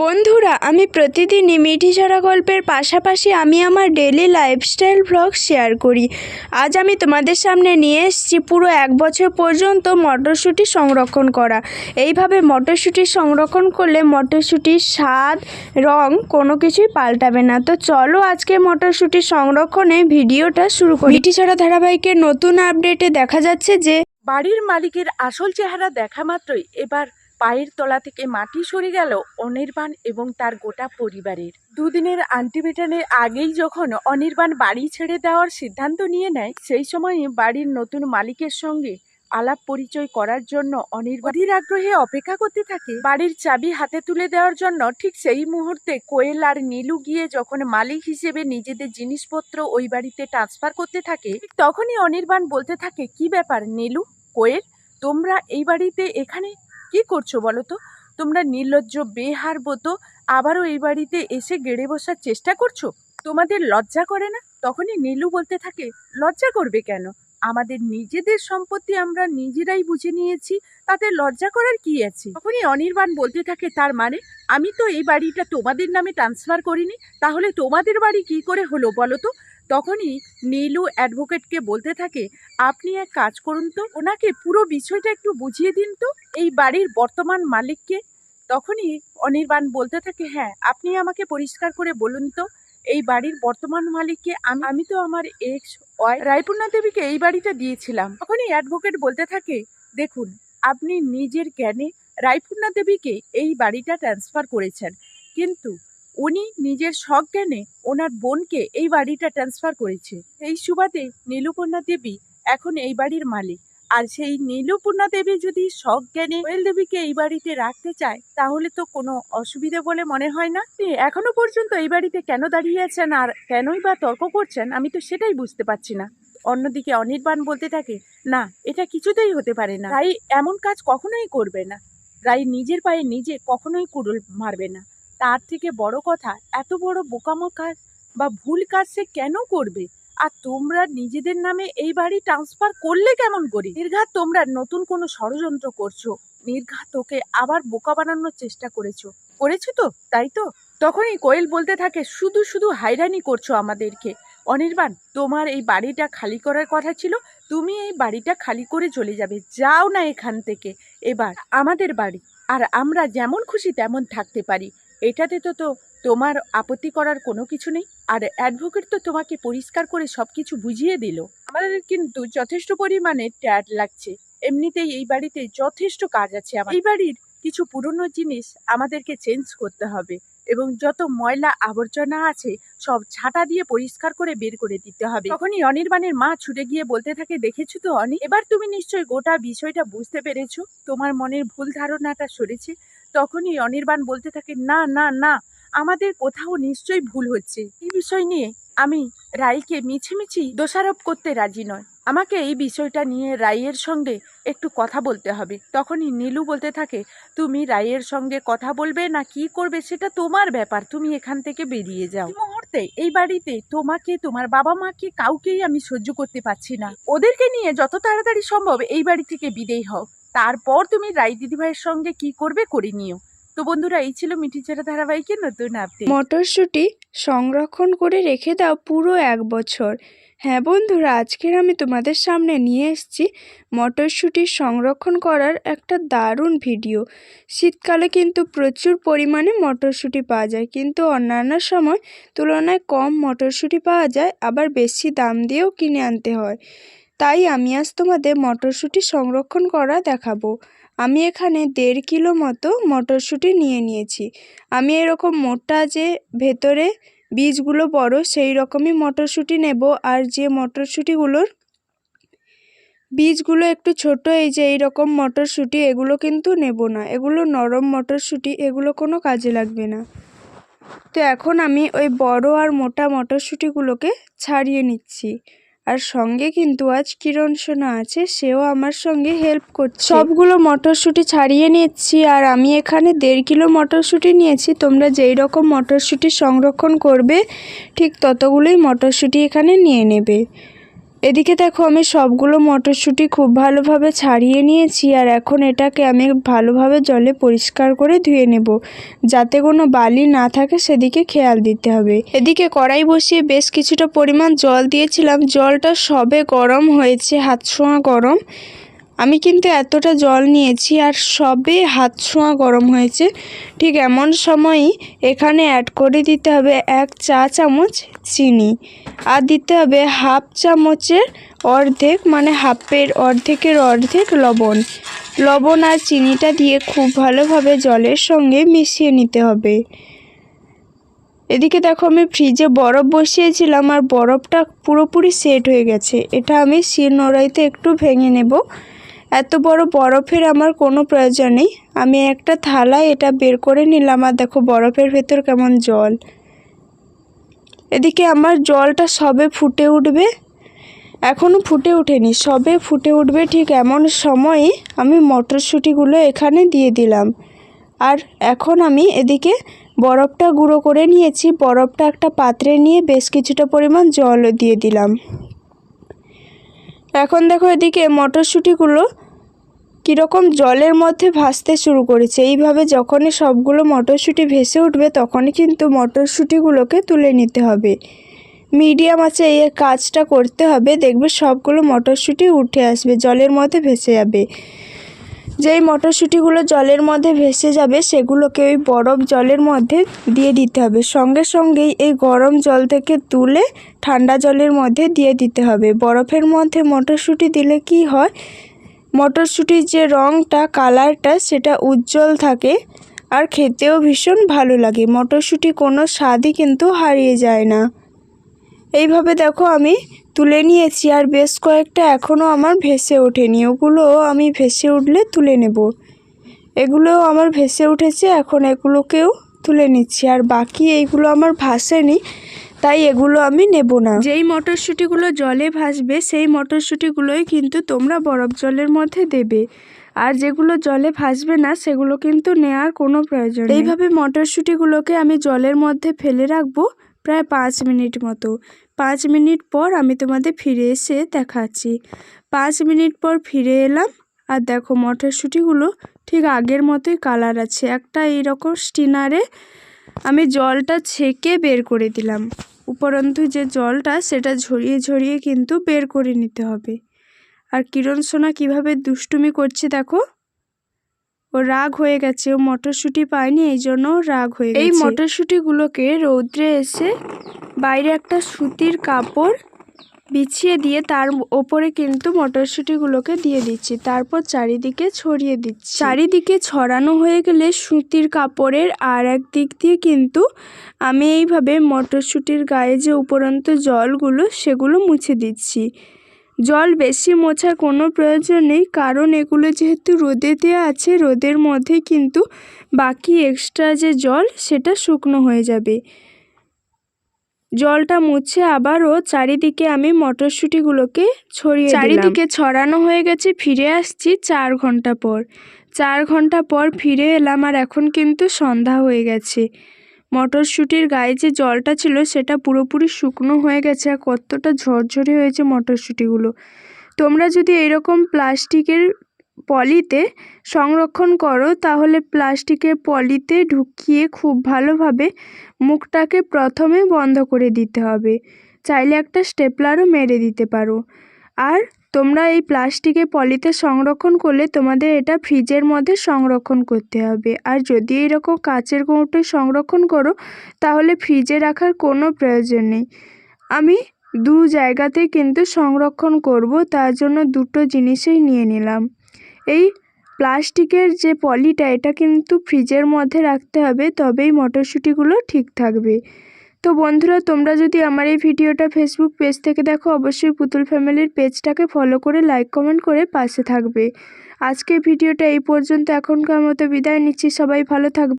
বন্ধুরা, আমি প্রতিদিনই মিঠি ছড়া গল্পের পাশাপাশি আমি আমার ডেলি লাইফস্টাইল ভ্লগ শেয়ার করি। আজ আমি তোমাদের সামনে নিয়ে এসেছি পুরো এক বছর পর্যন্ত মটরশুঁটি সংরক্ষণ করা। এইভাবে মটরশুঁটি সংরক্ষণ করলে মটরশুঁটির স্বাদ, রং কোনো কিছুই পাল্টাবে না। তো চলো আজকে মটরশুঁটি সংরক্ষণে ভিডিওটা শুরু করি। মিঠি ছড়া ধারাবাহিকের নতুন আপডেটে দেখা যাচ্ছে যে, বাড়ির মালিকের আসল চেহারা দেখা মাত্রই এবার পায়ের তলা থেকে মাটি সরে গেল অনির্বাণ এবং তার গোটা পরিবারের। দুদিনের আন্টিমেটানের আগেই যখন অনির্বাণ বাড়ি ছেড়ে দেওয়ার সিদ্ধান্ত নিয়ে নেয়, সেই সময়ই বাড়ির নতুন মালিকের সঙ্গে আলাপ পরিচয় করার জন্য অনির্বাণীর আগ্রহে অপেক্ষা করতে থাকে। বাড়ির চাবি হাতে তুলে দেওয়ার জন্য ঠিক সেই মুহূর্তে কোয়েল আর নীলু গিয়ে যখন মালিক হিসেবে নিজেদের জিনিসপত্র ওই বাড়িতে ট্রান্সফার করতে থাকে তখনই অনির্বাণ বলতে থাকে, কি ব্যাপার নীলু, কোয়েল, তোমরা এই বাড়িতে এখানে কি করছ বলো তো? তোমরা নির্লজ্জ, বেহার বতো আবারও এই বাড়িতে এসে গেড়ে বসার চেষ্টা করছ? তোমাদের লজ্জা করে না? তখনই নীলু বলতে থাকে, লজ্জা করবে কেন? আমাদের নিজেদের সম্পত্তি আমরা নিজেরাই বুঝে নিয়েছি, তাতে লজ্জা করার কি আছে? তখনই অনির্বাণ বলতে থাকে, তার মানে আমি তো এই বাড়িটা তোমাদের নামে ট্রান্সফার করিনি, তাহলে তোমাদের বাড়ি কি করে হলো বলো তো? তখনই নীলু অ্যাডভোকেটকে বলতে থাকে, আপনি এক কাজ করুন তো। ওনাকে পুরো বিষয়টা একটু বুঝিয়ে দিন তো, এই বাড়ির বর্তমান মালিককে। তখনই অনির্বাণ বলতে থাকে হ্যাঁ আপনি আমাকে পরিষ্কার করে বলুন তো, এই বাড়ির বর্তমান মালিককে আমি তো আমার এক্স ওয়াই রায়পূর্ণা দেবীকে এই বাড়িটা দিয়েছিলাম। তখনই অ্যাডভোকেট বলতে থাকে, দেখুন, আপনি নিজের জ্ঞানে রায়পূর্ণা দেবীকে এই বাড়িটা ট্রান্সফার করেছেন। কিন্তু উনি নিজের সজ্ঞানে ওনার বোনকে এই বাড়িটা ট্রান্সফার করেছে। এই সুবাদে নীলুপর্ণা দেবী এখন এই বাড়ির মালিক। আর সেই নীলুপূর্ণা দেবী যদি সজ্ঞানে কোয়েল দেবীকে এই বাড়িতে রাখতে চায়, তাহলে তো কোনো অসুবিধে বলে মনে হয় না? এখনও পর্যন্ত এই বাড়িতে কেন দাঁড়িয়ে আছেন আর কেনই বা তর্ক করছেন? আমি তো সেটাই বুঝতে পারছি না। অন্যদিকে অনির্বাণ বলতে থাকে, না, এটা কিছুতেই হতে পারে না। রাই এমন কাজ কখনোই করবে না। রাই নিজের পায়ে নিজে কখনোই কুড়ুল মারবে না। তার থেকে বড় কথা, এত বড় বোকামো কাজ বা ভুল কাজ সে কেন করবে? আর তোমরা নিজেদের নামে এই বাড়ি ট্রান্সফার করলে কেমন করি? নির্ঘাত তোমরা নতুন কোনো ষড়যন্ত্র করছ। নির্ঘাত ওকে আবার বোকা বানানোর চেষ্টা করেছ। করেছ তো, তাই তো? তখনই কোয়েল বলতে থাকে, শুধু শুধু হাইরানি করছ আমাদেরকে। অনির্বাণ, তোমার এই বাড়িটা খালি করার কথা ছিল, তুমি এই বাড়িটা খালি করে চলে যাবে। যাও না এখান থেকে। এবার আমাদের বাড়ি। আর আমরা যেমন খুশি তেমন থাকতে পারি। এটাতে তো তো তোমার আপত্তি করার কোনো কিছু নেই। আর অ্যাডভোকেট তো তোমাকে পরিষ্কার করে সব কিছু বুঝিয়ে দিল। আমাদের কিন্তু যথেষ্ট পরিমাণে ট্যাড লাগছে। এমনিতেই এই বাড়িতে যথেষ্ট কাজ আছে আমার। এই বাড়ির কিছু পুরনো জিনিস আমাদেরকে চেঞ্জ করতে হবে এবং যত ময়লা আবর্জনা আছে সব ছাটা দিয়ে পরিষ্কার করে বের করে দিতে হবে। তখনই অনির্বাণের মা ছুটে গিয়ে বলতে থাকে, দেখেছ তো অনি? এবার তুমি নিশ্চয়ই গোটা বিষয়টা বুঝতে পেরেছ। তোমার মনের ভুল ধারণাটা সরেছে। তখনই অনির্বাণ বলতে থাকে, না না না, আমাদের কোথাও নিশ্চয়ই ভুল হচ্ছে। এই বিষয় নিয়ে আমি রাইকে মিছিমিছি দোষারোপ করতে রাজি নয় আমাকে এই বিষয়টা নিয়ে রাইয়ের সঙ্গে একটু কথা বলতে হবে। তখনই নীলু বলতে থাকে, তুমি রাইয়ের সঙ্গে কথা বলবে না কি করবে সেটা তোমার ব্যাপার। তুমি এখান থেকে বেরিয়ে যাও। মুহূর্তে এই বাড়িতে তোমাকে, তোমার বাবা মাকে কাউকেই আমি সহ্য করতে পারছি না। ওদেরকে নিয়ে যত তাড়াতাড়ি সম্ভব এই বাড়ি থেকে বিদেয় হও। তারপর তুমি রাই দিদিভাইয়ের সঙ্গে কি করবে করে নিও। তো বন্ধুরা, এই ছিল মিঠি চেরা ধারাবাহিকের নতুন আপডেট মটরশুঁটি সংরক্ষণ করে রেখে দাও পুরো এক বছর। হ্যাঁ বন্ধুরা, আজকের আমি তোমাদের সামনে নিয়ে এসেছি মটরশুঁটি সংরক্ষণ করার একটা দারুণ ভিডিও। শীতকালে কিন্তু প্রচুর পরিমাণে মটরশুঁটি পাওয়া যায়, কিন্তু অন্যান্য সময় তুলনায় কম মটরশুঁটি পাওয়া যায়, আবার বেশি দাম দিয়েও কিনে আনতে হয়। তাই আমি আজ তোমাদের মটরশুঁটি সংরক্ষণ করা দেখাবো। আমি এখানে দেড় কিলো মতো মটরশুঁটি নিয়ে নিয়েছি। আমি এরকম মোটা যে ভেতরে বীজগুলো বড় সেই রকমই মটরশুঁটি নেব। আর যে মটরশুঁটিগুলোর বীজগুলো একটু ছোট, এই যে এই রকম মটরশুঁটি, এগুলো কিন্তু নেব না। এগুলো নরম মটরশুঁটি, এগুলো কোনো কাজে লাগবে না। তো এখন আমি ওই বড় আর মোটা মটরশুঁটিগুলোকে ছাড়িয়ে নিচ্ছি। আর সঙ্গে কিন্তু আজ কিরণ সোনা আছে, সেও আমার সঙ্গে হেল্প করছে। সবগুলো মটরশুঁটি ছাড়িয়ে নিচ্ছি আর আমি এখানে দেড় কিলো মটরশুঁটি নিয়েছি, তোমরা যেই রকম মটরশুঁটি সংরক্ষণ করবে, ঠিক ততগুলোই মটরশুঁটি এখানে নিয়ে নেবে। এদিকে দেখো, আমি সবগুলো মটরশুঁটি খুব ভালোভাবে ছাড়িয়ে নিয়েছি আর এখন এটাকে আমি ভালোভাবে জলে পরিষ্কার করে ধুয়ে নেব। যাতে কোনো বালি না থাকে, সেদিকে খেয়াল দিতে হবে। এদিকে কড়াই বসিয়ে বেশ কিছুটা পরিমাণ জল দিয়েছিলাম। জলটা সবে গরম হয়েছে, হাত গরম। আমি কিন্তু এতটা জল নিয়েছি আর সবে হাত ছোঁয়া গরম হয়েছে। ঠিক এমন সময়ই এখানে অ্যাড করে দিতে হবে এক চা চামচ চিনি আর দিতে হবে হাফ চামচের অর্ধেক মানে হাফের অর্ধেকের অর্ধেক লবণ। লবণ আর চিনিটা দিয়ে খুব ভালোভাবে জলের সঙ্গে মিশিয়ে নিতে হবে। এদিকে দেখো আমি ফ্রিজে বরফ বসিয়েছিলাম আর বরফটা পুরোপুরি সেট হয়ে গেছে। এটা আমি শিল নোড়াইতে একটু ভেঙে নেব। এত বড় বরফের আমার কোনো প্রয়োজন নেই। আমি একটা থালায় এটা বের করে নিলাম আর দেখো বরফের ভেতর কেমন জল। এদিকে আমার জলটা সবে ফুটে উঠবে। এখনও ফুটে ওঠেনি, সবে ফুটে উঠবে ঠিক এমন সময়ই আমি মটরশুঁটিগুলো এখানে দিয়ে দিলাম। আর এখন আমি এদিকে বরফটা গুঁড়ো করে নিয়েছি, বরফটা একটা পাত্রে নিয়ে বেশ কিছুটা পরিমাণ জলও দিয়ে দিলাম। এখন দেখো এদিকে মটরশুঁটিগুলো কীরকম জলের মধ্যে ভাসতে শুরু করেছে। এইভাবে যখনই সবগুলো মটরশুঁটি ভেসে উঠবে, তখনই কিন্তু মটরশুঁটিগুলোকে তুলে নিতে হবে। মিডিয়াম আছে, এই কাজটা করতে হবে। দেখবে সবগুলো মটরশুঁটি উঠে আসবে, জলের মধ্যে ভেসে যাবে। যেই মটরশুঁটিগুলো জলের মধ্যে ভেসে যাবে, সেগুলোকে ওই বরফ জলের মধ্যে দিয়ে দিতে হবে। সঙ্গে সঙ্গেই এই গরম জল থেকে তুলে ঠান্ডা জলের মধ্যে দিয়ে দিতে হবে। বরফের মধ্যে মটরশুঁটি দিলে কি হয়? মটরশুঁটির যে রঙটা কালারটা, সেটা উজ্জ্বল থাকে আর খেতেও ভীষণ ভালো লাগে। মটরশুঁটি কোনো স্বাদই কিন্তু হারিয়ে যায় না। এইভাবে দেখো আমি তুলে নিয়েছি আর বেশ কয়েকটা এখনও আমার ভেসে ওঠেনি। ওগুলো আমি ভেসে উঠলে তুলে নেব। এগুলোও আমার ভেসে উঠেছে, এখন এগুলোকেও তুলে নিচ্ছি। আর বাকি এইগুলো আমার ভাসেনি। তাই এগুলো আমি নেব না। যেই মটরশুঁটিগুলো জলে ভাসবে সেই মটরশুঁটিগুলোই কিন্তু তোমরা বরফ জলের মধ্যে দেবে। আর যেগুলো জলে ভাসবে না সেগুলো কিন্তু নেওয়ার কোনো প্রয়োজন নেই। এইভাবে মটরশুঁটিগুলোকে আমি জলের মধ্যে ফেলে রাখব প্রায় পাঁচ মিনিট মতো। পাঁচ মিনিট পর আমি তোমাদের ফিরে এসে দেখাচ্ছি। পাঁচ মিনিট পর ফিরে এলাম আর দেখো মটরশুঁটিগুলো ঠিক আগের মতোই কালার আছে। একটা এইরকম স্টিনারে আমি জলটা ছেঁকে বের করে দিলাম। উপরন্তু যে জলটা সেটা ঝরিয়ে ঝরিয়ে কিন্তু বের করে নিতে হবে। আর কিরণ সোনা কীভাবে দুষ্টুমি করছে দেখো? ও রাগ হয়ে গেছে ও মটরশুঁটি পায়নি এই জন্য রাগ হয়ে গেছে। এই মটরশুঁটিগুলোকে রৌদ্রে এসে বাইরে একটা সুতির কাপড় বিছিয়ে দিয়ে তার ওপরে কিন্তু মটরশুঁটিগুলোকে দিয়ে দিচ্ছি। তারপর চারিদিকে ছড়িয়ে দিচ্ছি। চারিদিকে ছড়ানো হয়ে গেলে সুতির কাপড়ের আর এক দিক দিয়ে কিন্তু আমি এইভাবে মটরশুঁটির গায়ে যে উপরন্ত জলগুলো, সেগুলো মুছে দিচ্ছি। জল বেশি মোছার কোনো প্রয়োজন নেই, কারণ এগুলো যেহেতু রোদে দেওয়া আছে, রোদের মধ্যে কিন্তু বাকি এক্সট্রা যে জল, সেটা শুকনো হয়ে যাবে। জলটা মুছে আবারও চারিদিকে আমি মটরশুঁটিগুলোকে ছড়িয়ে চারিদিকে ছড়ানো হয়ে গেছে, ফিরে আসছি চার ঘণ্টা পর। চার ঘণ্টা পর ফিরে এলাম আর এখন কিন্তু সন্ধ্যা হয়ে গেছে। মটরশুঁটির গায়ে যে জলটা ছিল সেটা পুরোপুরি শুকনো হয়ে গেছে আর কতটা ঝরঝরে হয়েছে মটরশুঁটিগুলো। তোমরা যদি এরকম প্লাস্টিকের পলিতে সংরক্ষণ করো, তাহলে প্লাস্টিকের পলিতে ঢুকিয়ে খুব ভালোভাবে মুখটাকে প্রথমে বন্ধ করে দিতে হবে। চাইলে একটা স্টেপলারও মেরে দিতে পারো। আর তোমরা এই প্লাস্টিকের পলিতে সংরক্ষণ করলে তোমাদের এটা ফ্রিজের মধ্যে সংরক্ষণ করতে হবে। আর যদি এরকম কাচের কৌটোয় সংরক্ষণ করো, তাহলে ফ্রিজে রাখার কোনো প্রয়োজন নেই। আমি দু জায়গাতেই কিন্তু সংরক্ষণ করব, তার জন্য দুটো জিনিসই নিয়ে নিলাম। এই প্লাস্টিকের যে পলিটা, এটা কিন্তু ফ্রিজের মধ্যে রাখতে হবে, তবেই মটরশুঁটিগুলো ঠিক থাকবে। তো বন্ধুরা, তোমরা যদি আমার এই ভিডিওটা ফেসবুক পেজ থেকে দেখো, অবশ্যই পুতুল ফ্যামিলির পেজটাকে ফলো করে লাইক কমেন্ট করে পাশে থাকবে। আজকে ভিডিওটা এই পর্যন্ত, এখনকার মতো বিদায় নিচ্ছি, সবাই ভালো থাকবে।